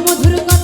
মধুর কথা